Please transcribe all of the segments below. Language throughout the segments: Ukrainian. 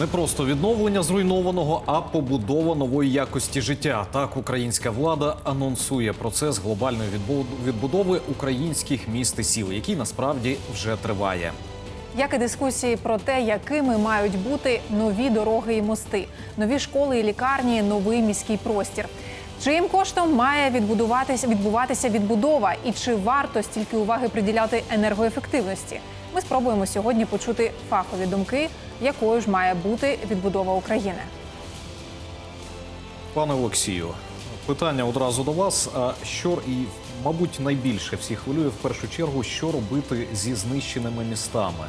Не просто відновлення зруйнованого, а побудова нової якості життя. Так українська влада анонсує процес глобальної відбу- відбудови українських міст і сіл, який насправді вже триває. Як і дискусії про те, якими мають бути нові дороги і мости, нові школи і лікарні, новий міський простір. Чиїм коштом має відбудуватися відбуватися відбудова, і чи варто стільки уваги приділяти енергоефективності? Ми спробуємо сьогодні почути фахові думки, якою ж має бути відбудова України. Пане Олексію, питання одразу до вас. А що і, мабуть, найбільше всіх хвилює в першу чергу, що робити зі знищеними містами?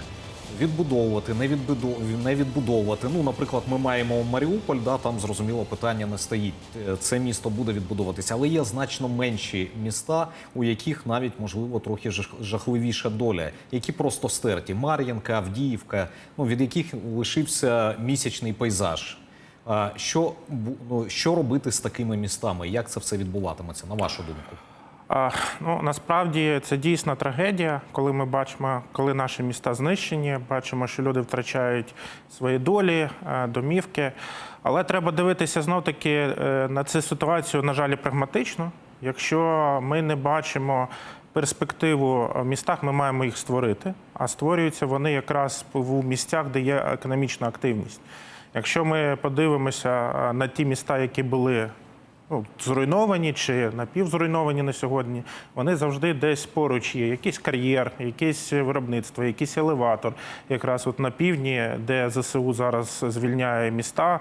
Відбудовувати, не відбудовувати, не відбудовувати. Ну, наприклад, ми маємо Маріуполь, да, там зрозуміло питання не стоїть. Е, Це місто буде відбудовуватися, але є значно менші міста, у яких навіть можливо трохи жах- жахливіша доля, які просто стерті. Мар'їнка, Авдіївка, ну від яких лишився місячний пейзаж. Що, ну, що робити з такими містами? Як це все відбуватиметься, на вашу думку? Ну насправді це дійсна трагедія, коли ми бачимо, коли наші міста знищені, бачимо, що люди втрачають свої долі, е, домівки. Але треба дивитися знов таки е, на цю ситуацію, на жаль, прагматично. Якщо ми не бачимо перспективу в містах, ми маємо їх створити. А створюються вони якраз в місцях, де є економічна активність. Якщо ми подивимося е, на ті міста, які були ну, зруйновані чи напівзруйновані на сьогодні, вони завжди десь поруч є. Якийсь кар'єр, якесь виробництво, якийсь елеватор. Якраз от на півдні, де ЗСУ зараз звільняє міста.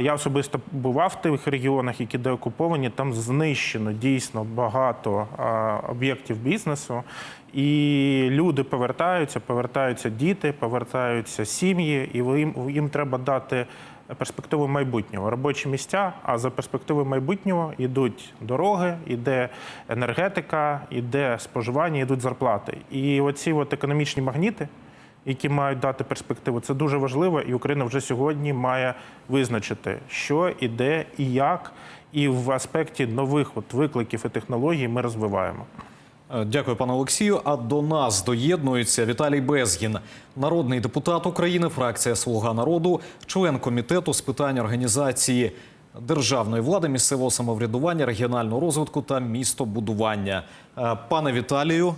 Я особисто бував в тих регіонах, які деокуповані. Там знищено дійсно багато об'єктів бізнесу, і люди повертаються, повертаються діти, повертаються сім'ї, і їм, їм треба дати перспективу майбутнього, робочі місця. А за перспективою майбутнього йдуть дороги, іде енергетика, іде споживання, йдуть зарплати. І оці от економічні магніти, які мають дати перспективу, це дуже важливо, і Україна вже сьогодні має визначити, що іде і як, і в аспекті нових от викликів і технологій ми розвиваємо. Е, Дякую, пане Олексію. А до нас доєднується Віталій Безгін, народний депутат України, фракція Слуга народу, член комітету з питань організації державної влади, місцевого самоврядування, регіонального розвитку та містобудування. Е, Пане Віталію.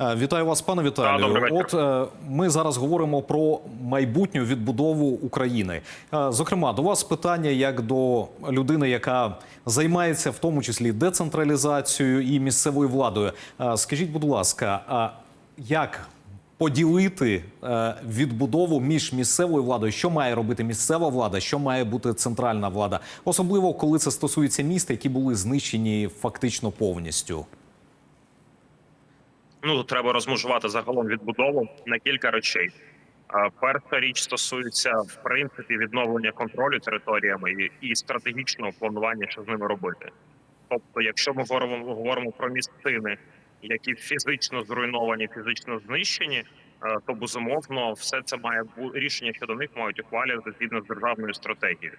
Е, Вітаю вас, пане Віталію. От е, ми зараз говоримо про майбутню відбудову України. Е, Зокрема, до вас питання як до людини, яка займається в тому числі децентралізацією і місцевою владою. Скажіть, будь ласка, а як поділити відбудову між місцевою владою? Що має робити місцева влада, що має бути центральна влада, особливо коли це стосується міст, які були знищені фактично повністю? Ну треба розмежувати загалом відбудову на кілька речей. Перша річ стосується в принципі відновлення контролю територіями і, стратегічного планування, що з ними робити. Тобто, якщо ми говоримо, говоримо про місцини, які фізично зруйновані, фізично знищені, то безумовно все це має рішення щодо них мають ухвалювати згідно з державною стратегією.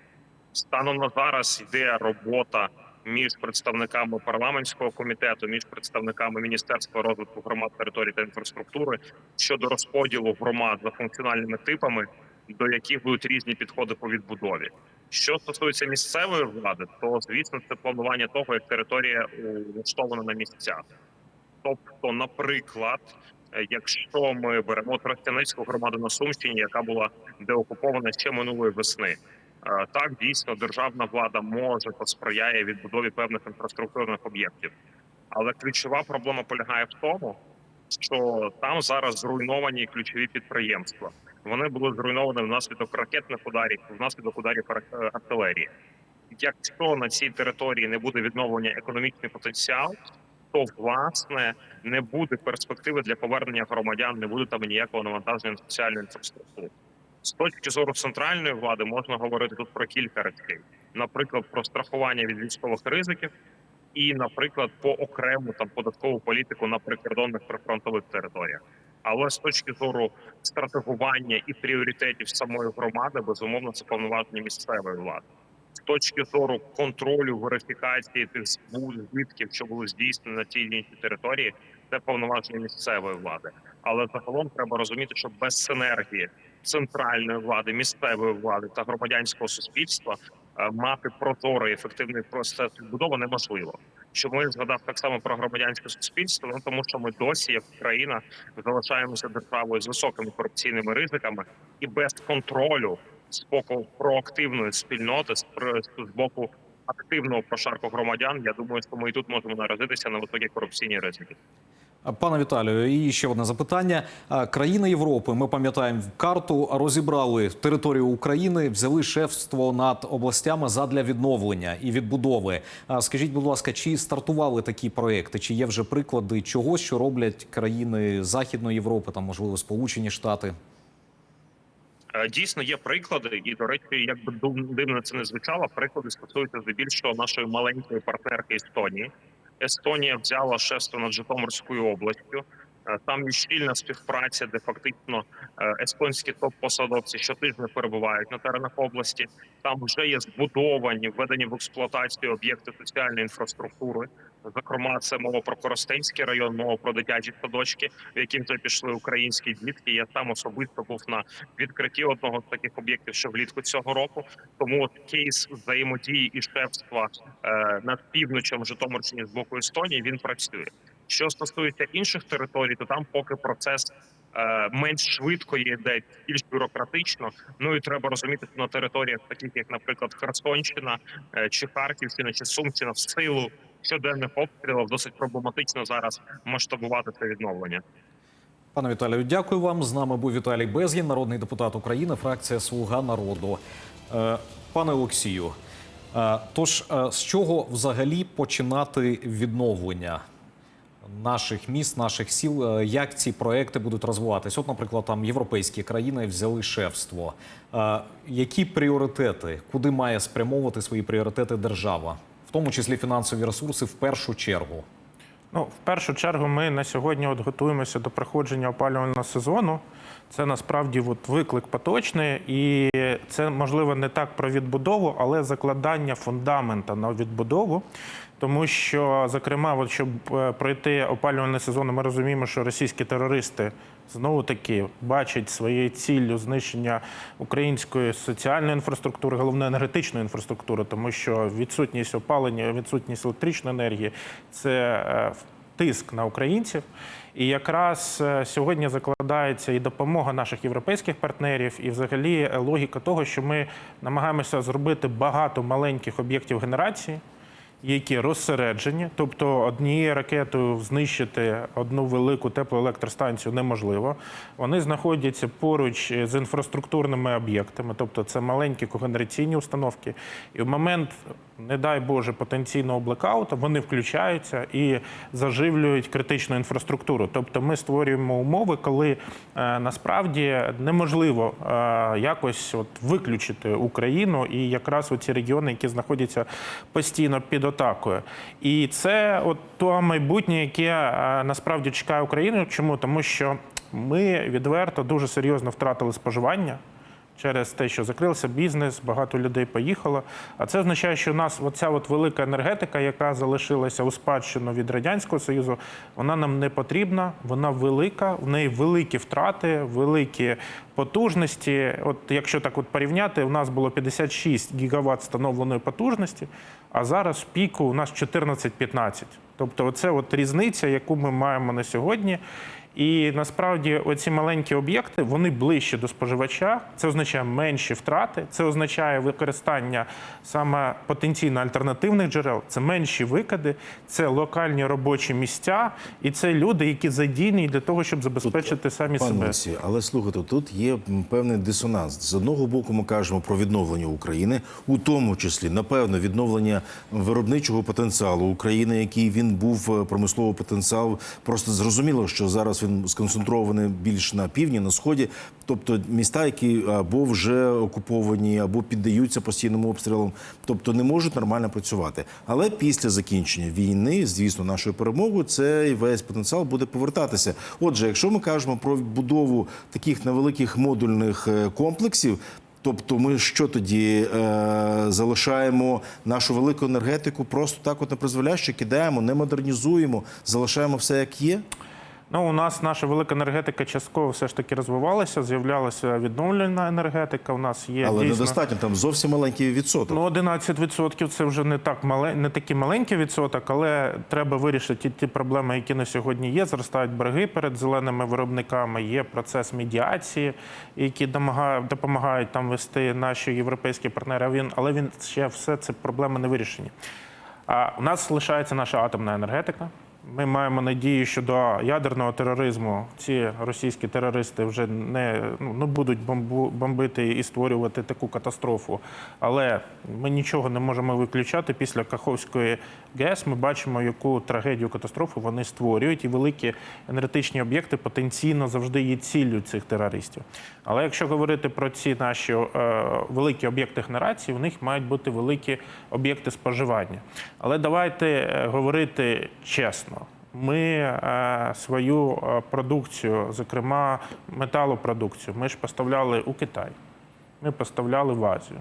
Станом на зараз йде робота між представниками парламентського комітету, між представниками міністерства розвитку громад, територій та інфраструктури щодо розподілу громад за функціональними типами, до яких будуть різні підходи по відбудові. Що стосується місцевої влади, то звісно це планування того, як територія влаштована на місцях. Тобто, наприклад, е, якщо ми беремо Тростяницьку громаду на Сумщині, яка була деокупована ще минулої весни. Е, Так, дійсно, державна влада може посприяє відбудові певних інфраструктурних об'єктів, але ключова проблема полягає в тому, що там зараз зруйновані ключові підприємства. Вони були зруйновані внаслідок ракетних ударів, внаслідок ударів артилерії. Якщо на цій території не буде відновлення економічний потенціал, то власне не буде перспективи для повернення громадян, не буде там ніякого навантаження на соціальну інфраструктуру. З точки зору центральної влади можна говорити тут про кілька речей, наприклад, про страхування від військових ризиків, і, наприклад, по окрему там податкову політику на прикордонних прифронтових територіях. Але з точки зору стратегування і пріоритетів самої громади, безумовно, це повноваження місцевої влади. З точки зору контролю верифікації тих збитків, що були здійснені на тій чи іншій території, це повноваження місцевої влади. Але загалом треба розуміти, що без синергії центральної влади, місцевої влади та громадянського суспільства е, мати прозорий ефективний процес відбудови неможливо. Чому я згадав так само про громадянське суспільство? Ну тому що ми досі, як країна, залишаємося державою з високими корупційними ризиками і без контролю з боку проактивної спільноти, з боку активного прошарку громадян. Я думаю, що ми і тут можемо наразитися на високі корупційні ризики. Пане Віталію, і ще одне запитання. Країни Європи, ми пам'ятаємо карту, розібрали територію України, взяли шефство над областями задля відновлення і відбудови. Скажіть, будь ласка, чи стартували такі проекти? Чи є вже приклади чогось, що роблять країни Західної Європи, там можливо Сполучені Штати? Е, Дійсно, є приклади, і до речі, як би дивно це не звучало, приклади стосуються здебільшого нашої маленької партнерки Естонії. Естонія взяла шесто над Житомирською областю. Е, Там є щільна співпраця, де фактично е, естонські топ-посадовці щотижня перебувають на теренах області. Там вже є збудовані, введені в експлуатацію об'єкти соціальної інфраструктури. Зокрема, це мова про Коростенський район, мова про дитячі садочки, в які вже пішли українські дітки. Я сам особисто був на відкритті одного з таких об'єктів ще влітку цього року. Тому от кейс взаємодії і шефства е, над півночем Житомирщини з боку Естонії він працює. Що стосується інших територій, то там поки процес е, менш швидко йде, більш бюрократично. Ну і треба розуміти, що на територіях, таких як, наприклад, Херсонщина е, чи Харківщина, чи Сумщина, в силу щоденних обстрілів досить проблематично зараз масштабувати це відновлення. Пане Віталію, дякую вам. З нами був Віталій Безгін, народний депутат України, фракція Слуга народу. Е, Пане Олексію, е, тож е, з чого взагалі починати відновлення наших міст, наших сіл? Як ці проекти будуть розвиватись? От, наприклад, там європейські країни взяли шефство. Які пріоритети? Куди має спрямовувати свої пріоритети держава, в тому числі фінансові ресурси, в першу чергу? Ну, в першу чергу, ми на сьогодні от готуємося до проходження опалювального сезону. Це насправді от виклик поточний, і це можливо не так про відбудову, але закладання фундамента на відбудову. Тому що, зокрема, от щоб е, пройти опалювальний сезон, ми розуміємо, що російські терористи знову таки бачать своєю ціллю знищення української соціальної інфраструктури, головне енергетичної інфраструктури, тому що відсутність опалення, відсутність електричної енергії це е, тиск на українців. І якраз е, сьогодні закладається і допомога наших європейських партнерів, і взагалі е, логіка того, що ми намагаємося зробити багато маленьких об'єктів генерації які розсереджені, тобто однією ракетою знищити одну велику теплоелектростанцію неможливо. Вони знаходяться поруч з інфраструктурними об'єктами, тобто це маленькі когенераційні установки. І в момент, не дай Боже, потенційного блекауту вони включаються і заживлюють критичну інфраструктуру. Тобто ми створюємо умови, коли е, насправді неможливо е, якось от виключити Україну і якраз оці регіони, які знаходяться постійно під атакою. І це от то майбутнє, яке е, насправді чекає Україну. Чому? Тому що ми відверто дуже серйозно втратили споживання. Через те, що закрився бізнес, багато людей поїхало. А це означає, що у нас оця от велика енергетика, яка залишилася у спадщину від радянського союзу, вона нам не потрібна. Вона велика, в неї великі втрати, великі потужності. От якщо так от порівняти, у нас було 56 гігават встановленої потужності, а зараз в піку у нас 14-15. Тобто, от різниця, яку ми маємо на сьогодні. І насправді оці маленькі об'єкти вони ближче до споживача. Це означає менші втрати, це означає використання саме потенційно альтернативних джерел, це менші викиди, це локальні робочі місця, і це люди, які задійні для того, щоб забезпечити самі Пане себе. Олексій, але слухайте, тут є м, певний дисонанс. З одного боку, ми кажемо про відновлення України, у тому числі, напевно, відновлення виробничого потенціалу України, який він був е, промисловий потенціал. Просто зрозуміло, що зараз він сконцентрований більш на півдні, на сході, тобто міста, які або вже окуповані, або піддаються постійним обстрілам, тобто не можуть нормально працювати. Але після закінчення війни, звісно, нашою перемогою, цей весь потенціал буде повертатися. Отже, якщо ми кажемо про будову таких невеликих модульних е, комплексів. Тобто, ми що тоді е, залишаємо нашу велику енергетику просто так, от на призволяще, кидаємо, не модернізуємо, залишаємо все як є. Ну, у нас наша велика енергетика частково все ж таки розвивалася, з'являлася відновлена енергетика. У нас є Але дійсно... недостатньо, там зовсім маленький відсоток. Ну, 11% це вже не так мале, не такий маленький відсоток, але треба вирішити ті, ті проблеми, які на сьогодні є. Зростають борги перед зеленими виробниками. Є процес медіації, які домагає- допомагають там вести наші європейські партнери. Він, але він ще все це проблеми не вирішені. А у нас лишається наша атомна енергетика. Ми маємо надію, що до ядерного тероризму ці російські терористи вже не, ну, не будуть бомбити і створювати таку катастрофу. Але ми нічого не можемо виключати. Після Каховської ГЕС ми бачимо, яку трагедію катастрофу вони створюють, і великі енергетичні об'єкти потенційно завжди є ціллю цих терористів. Але якщо говорити про ці наші е, великі об'єкти генерації, в них мають бути великі об'єкти споживання. Але давайте е, говорити чесно. Ми е, свою продукцію, зокрема металопродукцію, ми ж поставляли у Китай, ми поставляли в Азію.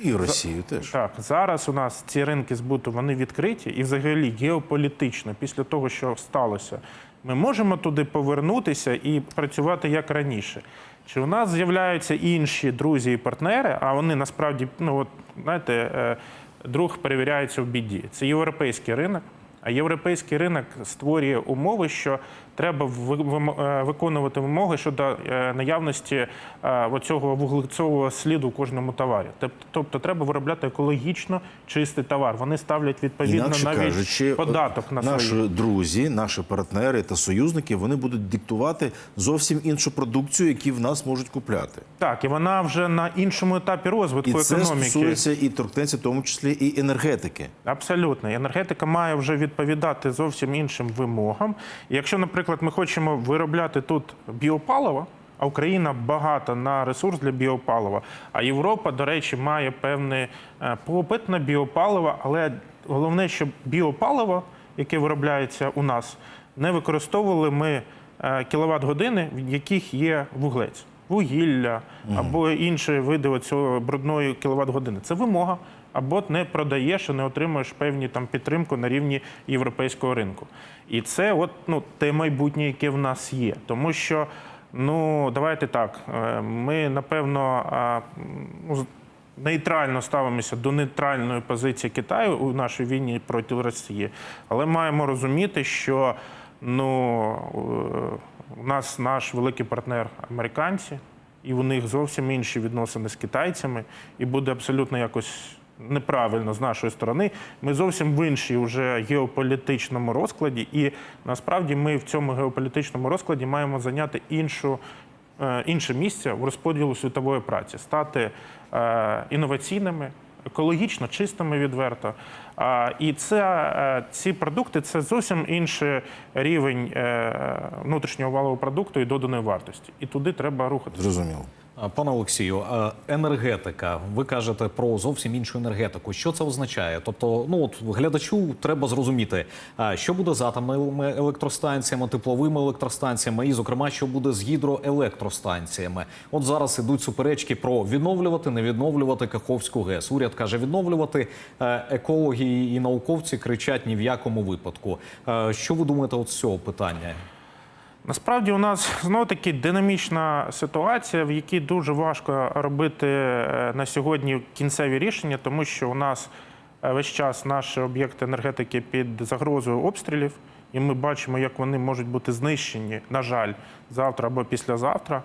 І Росію теж. Так, зараз у нас ці ринки збуту вони відкриті, і взагалі геополітично, після того, що сталося, ми можемо туди повернутися і працювати як раніше. Чи у нас з'являються інші друзі і партнери, а вони насправді, ну от знаєте, е, друг перевіряється в біді. Це європейський ринок. А європейський ринок створює умови, що треба е, виконувати вимоги щодо е, наявності е, оцього вуглецового сліду в кожному товарі. Тоб- Тобто треба виробляти екологічно чистий товар. Вони ставлять відповідно Інакше навіть кажучи, податок на наші свої. друзі, наші партнери та союзники вони будуть диктувати зовсім іншу продукцію, які в нас можуть купляти. Так, і вона вже на іншому етапі розвитку І це економіки. стосується і торкнеться, в тому числі і енергетики. Абсолютно. Енергетика має вже відповідати зовсім іншим вимогам. Якщо, наприклад, ми хочемо виробляти тут біопаливо, а Україна багата на ресурс для біопалива, а Європа, до речі, має певний е, попит на біопаливо, але головне, щоб біопаливо, яке виробляється у нас, не використовували ми кіловат години, в яких є вуглець. Вугілля або інші види цього брудної кіловат години. Це вимога. Або не продаєш і не отримуєш певні там підтримку на рівні європейського ринку. І це от ну те майбутнє, яке в нас є. Тому що ну давайте так, е, ми напевно нейтрально ставимося до нейтральної позиції Китаю у нашій війні проти Росії, але маємо розуміти, що ну е, у нас наш великий партнер американці, і у них зовсім інші відносини з китайцями, і буде абсолютно якось. Неправильно з нашої сторони. Ми зовсім в іншій вже геополітичному розкладі, і насправді ми в цьому геополітичному розкладі маємо зайняти іншу, е, інше місце в розподілу світової праці, стати е, інноваційними, екологічно чистими відверто. А, І це, е, ці продукти це зовсім інший рівень е, внутрішнього валового продукту і доданої вартості. І туди треба рухатися. Зрозуміло. Пане Олексію, енергетика. Ви кажете про зовсім іншу енергетику. Що це означає? Тобто, ну от глядачу треба зрозуміти, що буде з атомними електростанціями, тепловими електростанціями, і, зокрема, що буде з гідроелектростанціями. От зараз ідуть суперечки про відновлювати, не відновлювати Каховську ГЕС. Уряд каже відновлювати. Е, Екологи і науковці кричать ні в якому випадку. Е, Що ви думаєте от з цього питання? Насправді у нас знову таки динамічна ситуація, в якій дуже важко робити е, на сьогодні кінцеві рішення, тому що у нас е, весь час наші об'єкти енергетики під загрозою обстрілів, і ми бачимо, як вони можуть бути знищені, на жаль, завтра або післязавтра.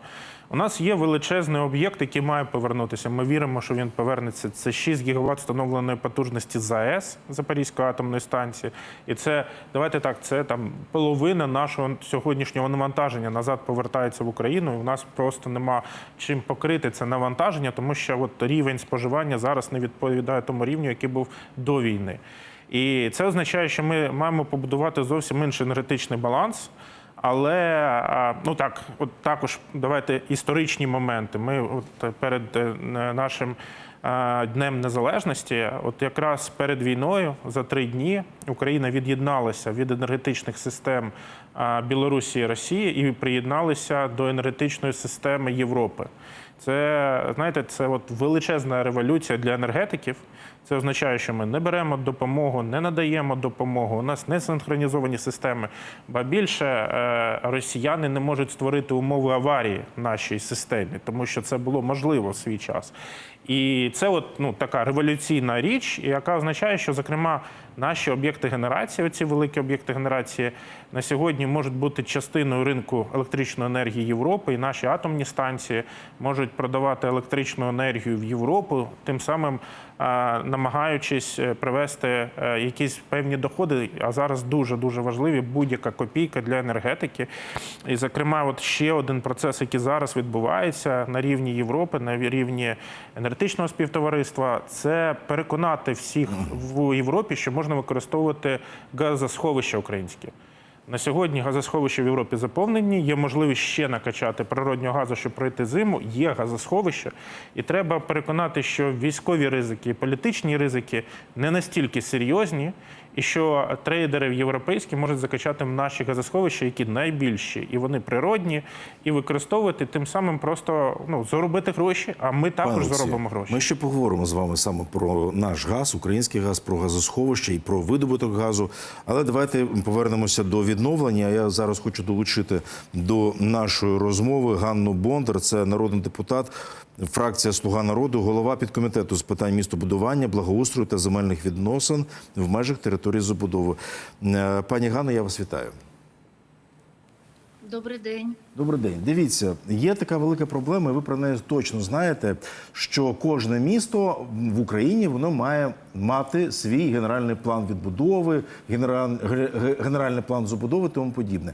У нас є величезний об'єкт, який має повернутися. Ми віримо, що він повернеться. Це 6 гігават встановленої потужності ЗАЕС Запорізької атомної станції. І це давайте так, це там половина нашого сьогоднішнього навантаження назад повертається в Україну. І в нас просто нема чим покрити це навантаження, тому що от рівень споживання зараз не відповідає тому рівню, який був до війни. І це означає, що ми маємо побудувати зовсім інший енергетичний баланс. Але ну так, от також давайте історичні моменти. Ми от перед е, нашим днем незалежності, от якраз перед війною за три дні Україна від'єдналася від енергетичних систем Білорусі і Росії і приєдналися до енергетичної системи Європи. Це знаєте, це от величезна революція для енергетиків. Це означає, що ми не беремо допомогу, не надаємо допомогу. У нас не синхронізовані системи. Ба більше е, росіяни не можуть створити умови аварії в нашій системі, тому що це було можливо в свій час. І це от ну така революційна річ, яка означає, що зокрема наші об'єкти генерації, оці великі об'єкти генерації, на сьогодні можуть бути частиною ринку електричної енергії Європи, і наші атомні станції можуть продавати електричну енергію в Європу, тим самим намагаючись е, привести е, якісь певні доходи. А зараз дуже дуже важливі будь-яка копійка для енергетики. І, зокрема, от ще один процес, який зараз відбувається на рівні Європи, на рівні енергетичного співтовариства, це переконати всіх в Європі, що можна використовувати газосховища українські. На сьогодні газосховища в Європі заповнені. Є можливість ще накачати природнього газу, щоб пройти зиму. Є газосховища, і треба переконати, що військові ризики і політичні ризики не настільки серйозні, і що трейдери європейські можуть закачати в наші газосховища, які найбільші, і вони природні, і використовувати тим самим просто ну заробити гроші. А ми також Пане заробимо гроші. Ми ще поговоримо з вами саме про наш газ, український газ, про газосховище і про видобуток газу. Але давайте повернемося до відновлення. Я зараз хочу долучити до нашої розмови Ганну Бондар. Це народний депутат, фракція Слуга народу, голова підкомітету з питань містобудування, благоустрою та земельних відносин в межах території забудови. Е, Пані Ганно, я вас вітаю. Добрий день. Добрий день. Дивіться, є така велика проблема, і ви про неї точно знаєте, що кожне місто в Україні воно має мати свій генеральний план відбудови, генераль- ге- ге- генеральний план забудови, тому подібне.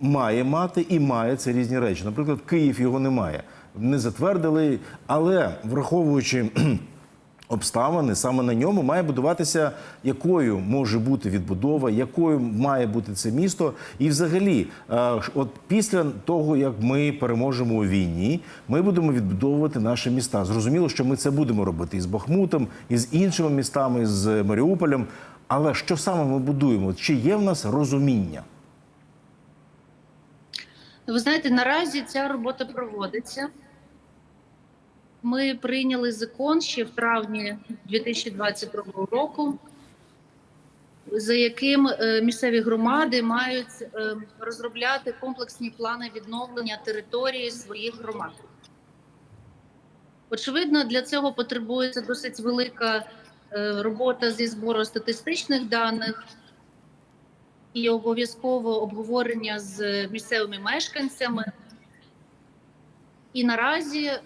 Має мати і має це різні речі. Наприклад, Київ його не має. Не затвердили, але враховуючи обставини, саме на ньому має будуватися, якою може бути відбудова, якою має бути це місто. І взагалі, е, от після того, як ми переможемо у війні, ми будемо відбудовувати наші міста. Зрозуміло, що ми це будемо робити і з Бахмутом, і з іншими містами, з Маріуполем. Але що саме ми будуємо? Чи є в нас розуміння? Ви знаєте, наразі ця робота проводиться. Ми прийняли закон ще в травні 2022 року, за яким е, місцеві громади мають е, розробляти комплексні плани відновлення території своїх громад. Очевидно, для цього потребується досить велика е, робота зі збору статистичних даних, і обов'язково обговорення з місцевими мешканцями. І наразі е,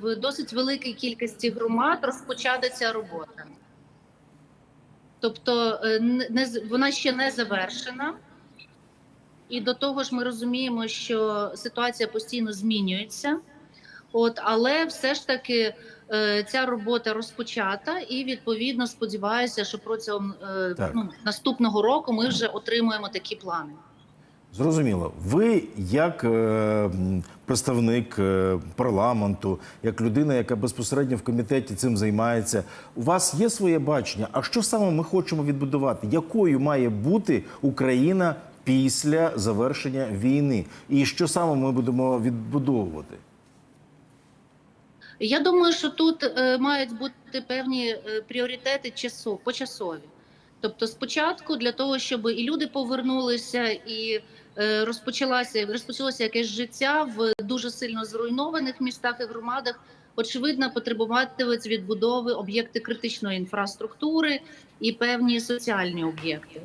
в досить великій кількості громад розпочата ця робота. Тобто е, не, вона ще не завершена. І до того ж, ми розуміємо, що ситуація постійно змінюється. От, але все ж таки е, ця робота розпочата, і відповідно сподіваюся, що протягом е, ну, наступного року ми вже отримуємо такі плани. Зрозуміло, ви як е, представник е, парламенту, як людина, яка безпосередньо в комітеті цим займається, у вас є своє бачення. А що саме ми хочемо відбудувати? Якою має бути Україна після завершення війни? І що саме ми будемо відбудовувати? Я думаю, що тут е, мають бути певні е, пріоритети часу, почасові. Тобто, спочатку для того, щоб і люди повернулися, і розпочалася розпочалося якесь життя в дуже сильно зруйнованих містах і громадах. Очевидно, потребуватимуть відбудови об'єкти критичної інфраструктури і певні соціальні об'єкти.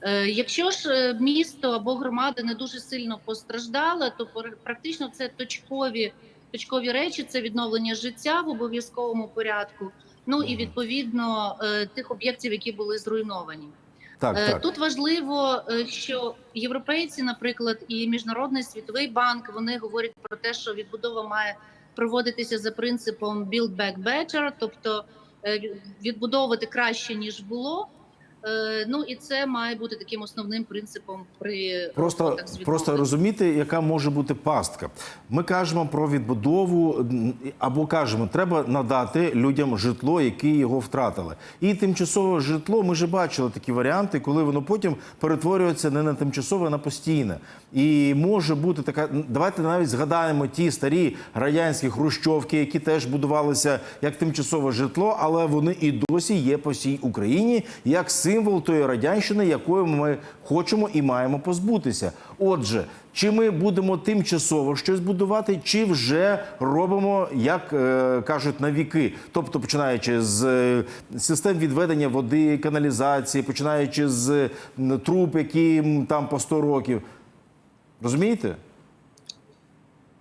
Е, Якщо ж е, місто або громада не дуже сильно постраждала, то практично це точкові точкові речі це відновлення життя в обов'язковому порядку. Ну і відповідно е, тих об'єктів, які були зруйновані. Так, Е, так. Тут важливо, е, що європейці, наприклад, і міжнародний світовий банк вони говорять про те, що відбудова має проводитися за принципом «build back better», тобто е, відбудовувати краще ніж було. Е, Ну і це має бути таким основним принципом при Просто, з просто розумієте, яка може бути пастка. Ми кажемо про відбудову або кажемо, треба надати людям житло, які його втратили. І тимчасове житло, ми вже бачили такі варіанти, коли воно потім перетворюється не на тимчасове, а на постійне. І може бути така. Давайте навіть згадаємо ті старі радянські хрущовки, які теж будувалися як тимчасове житло, але вони і досі є по всій Україні як символ тої радянщини, якою ми хочемо і маємо позбутися. Отже, чи ми будемо тимчасово щось будувати, чи вже робимо, як е, кажуть, на віки, тобто починаючи з е, систем відведення води, каналізації, починаючи з м, труб, які там по 100 років. Розумієте?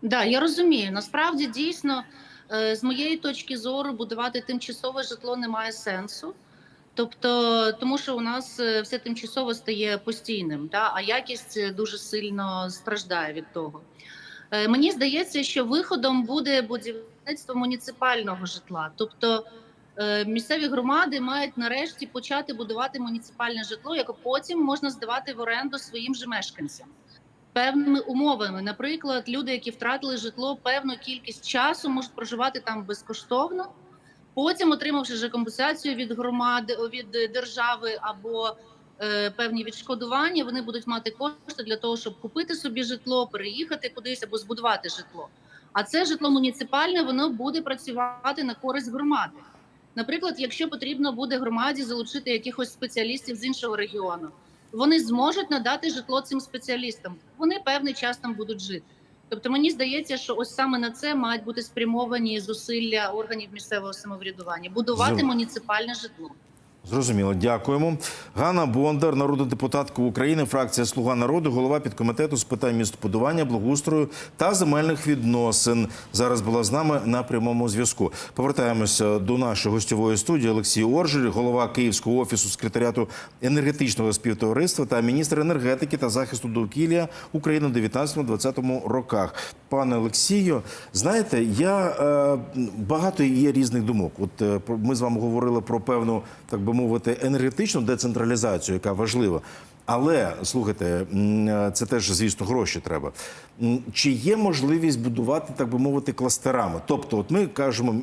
Да, я розумію. Насправді дійсно, е, з моєї точки зору, будувати тимчасове житло не має сенсу. Тобто, тому що у нас е, все тимчасово стає постійним, да? а якість е, дуже сильно страждає від того. Е, Мені здається, що виходом буде будівництво муніципального житла. Тобто місцеві громади мають нарешті почати будувати муніципальне житло, яке потім можна здавати в оренду своїм же мешканцям певними умовами. Наприклад, люди, які втратили житло, певну кількість часу можуть проживати там безкоштовно. Потім, отримавши компенсацію від громади від держави або е, певні відшкодування, вони будуть мати кошти для того, щоб купити собі житло, переїхати кудись або збудувати житло. А це житло муніципальне, воно буде працювати на користь громади. Наприклад, якщо потрібно буде громаді залучити якихось спеціалістів з іншого регіону, вони зможуть надати житло цим спеціалістам. Вони певний час там будуть жити. Тобто мені здається, що ось саме на це мають бути спрямовані зусилля органів місцевого самоврядування будувати Зрозуміло. муніципальне житло. Зрозуміло, дякуємо. Ганна Бондар, народна депутатка України, фракція Слуга народу, голова підкомітету з питань містобудування, благоустрою та земельних відносин. Зараз була з нами на прямому зв'язку. Повертаємося до нашої гостьової студії. Олексій Оржель, голова Київського офісу секретаріату енергетичного співтовариства та міністр енергетики та захисту довкілля України у 19-20 роках. Пане Олексію, знаєте, я е, багато є різних думок. От е, ми з вами говорили про певну, так би мовити, енергетичну децентралізацію, яка важлива. Але слухайте, це теж, звісно, гроші треба. Чи є можливість будувати, так би мовити, кластерами? Тобто, от ми кажемо,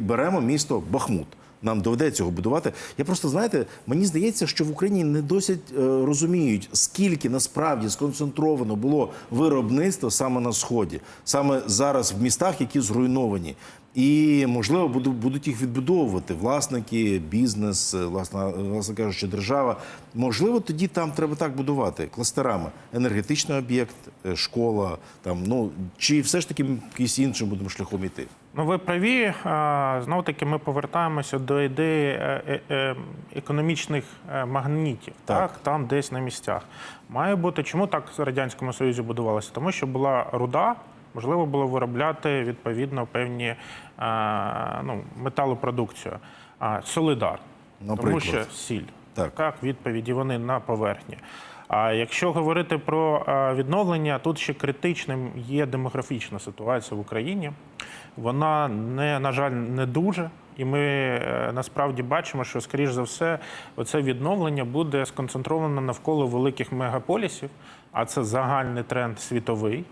беремо місто Бахмут. Нам доведеться його будувати. Я просто знаєте, мені здається, що в Україні не досить е, розуміють, скільки насправді сконцентровано було виробництво саме на сході, саме зараз в містах, які зруйновані. І можливо будуть їх відбудовувати власники, бізнес, е, власне, власне кажучи, держава. Можливо, тоді там треба так будувати кластерами: енергетичний об'єкт, е, школа, там ну чи все ж таки якийсь іншим будемо шляхом іти. Ну, ви праві. Знову таки, ми повертаємося до ідеї е, е, е, економічних е, магнітів, Так. так. там десь на місцях. Має бути, чому так в Радянському Союзі будувалося? Тому що була руда, можливо було виробляти відповідно певні е, ну, металопродукцію. А, Солидар, тому що сіль. Так. Так, відповіді вони на поверхні. А якщо говорити про е, відновлення, тут ще критичним є демографічна ситуація в Україні. Вона не на жаль не дуже. І ми е, насправді бачимо, що скоріш за все, оце відновлення буде сконцентровано навколо великих мегаполісів, а це загальний тренд світовий.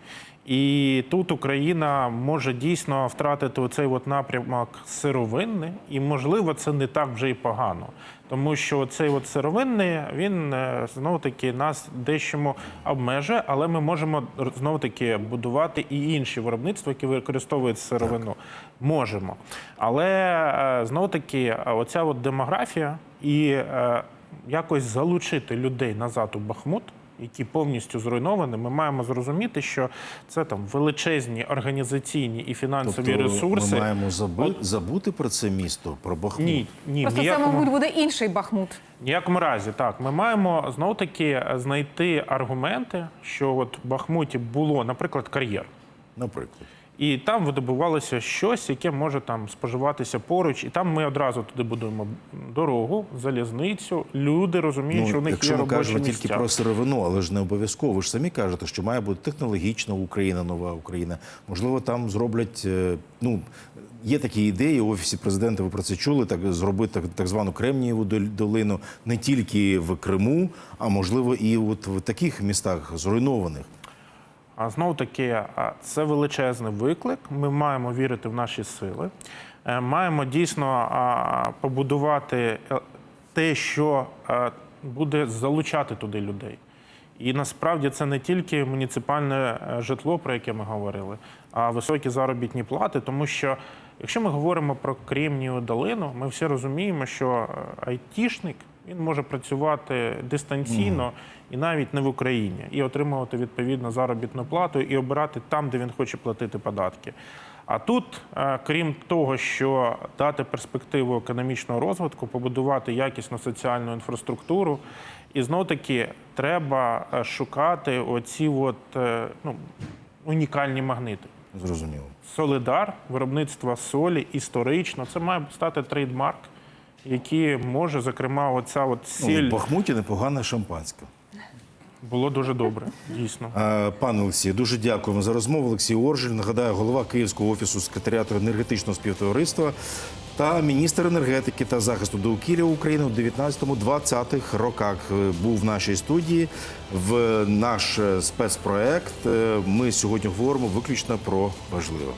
І тут Україна може дійсно втратити оцей от напрямок сировинний, і можливо це не так вже і погано, тому що цей от сировинний він знову таки нас дещому обмежує, але ми можемо знову таки будувати і інші виробництва, які використовують сировину. Можемо, але знову таки, оця от демографія і е, якось залучити людей назад у Бахмут які повністю зруйновані, ми маємо зрозуміти, що це там величезні організаційні і фінансові Тобто ресурси. ми маємо заби- забути про це місто, про Бахмут. Ні, ні, Просто це, ніякому, мабуть, буде інший Бахмут. ніякому разі. Так, ми маємо знов таки знайти аргументи, що от в Бахмуті було, наприклад, кар'єр. Наприклад. І там видобувалося щось, яке може там споживатися поруч. І там ми одразу туди будуємо дорогу, залізницю. Люди розуміють, що у них Ну, якщо є ми робочі кажемо місця. тільки про сировину, але ж не обов'язково. Ви ж самі кажете, що має бути технологічна Україна, нова Україна. Можливо, там зроблять. е, Ну є такі ідеї у офісі президента. Ви про це чули? Так зробити так, так звану Кремнієву долину не тільки в Криму, а можливо і от в таких містах зруйнованих. А знов таки, це величезний виклик. Ми маємо вірити в наші сили. Е, Маємо дійсно побудувати е, те, що е, буде залучати туди людей. І насправді це не тільки муніципальне е, житло, про яке ми говорили, а високі заробітні плати. Тому що, якщо ми говоримо про Кремнію долину, ми всі розуміємо, що е, айтішник він може працювати дистанційно і навіть не в Україні, і отримувати відповідно заробітну плату, і обирати там, де він хоче платити податки. А тут, е, крім того, що дати перспективу економічного розвитку, побудувати якісну соціальну інфраструктуру, і знов таки треба е, шукати оці от, е, ну, унікальні магнити. Зрозуміло. Солидар, виробництво солі історично. Це має стати трейдмарк, який може, зокрема, оця от Ну, в Бахмуті непогане шампанське. Було дуже добре, дійсно. Е, Пане Олексію, дуже дякуємо за розмову. Олексій Оржель, нагадаю, голова Київського офісу секретаріату енергетичного співтовариства та міністр енергетики та захисту довкілля України у 19-20 роках е, був в нашій студії. В наш е, спецпроект ми сьогодні говоримо виключно про важливе.